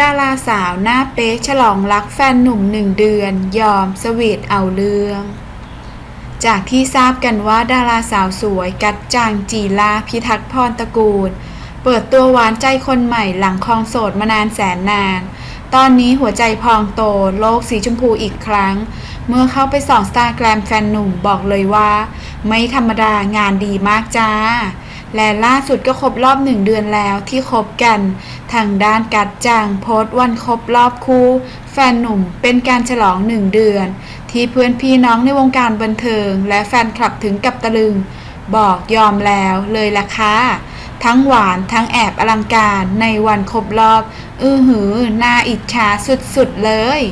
ดาราสาวหน้าเป๊กฉลองรักแฟนหนุ่มหนึ่งเดือน ยอมสวีทเอาเรื่อง จากที่ทราบกันว่าดาราสาวสวยกัจจางจีลาพิทักษ์พรตระกูล เปิดตัวหวานใจคนใหม่หลังคลองโสดมานานแสนนาน ตอนนี้หัวใจพองโตโลกสีชมพูอีกครั้ง เมื่อเข้าไปส่องสตาแกรมแฟนหนุ่มบอกเลยว่า ไม่ธรรมดางานดีมากจ้า และล่าสุดก็ครบรอบหนึ่งเดือนแล้วที่คบกัน ทางด้านกัดจางโพสต์วันครบรอบคู่ แฟนหนุ่มเป็นการฉลองหนึ่งเดือน ที่เพื่อนพี่น้องในวงการบันเทิง และแฟนคลับถึงกับตะลึง บอกยอมแล้วเลยล่ะค่ะทั้งหวานทั้งแอบอลังการในวันครบรอบ อื้อหือน่าอิจฉาสุดๆเลย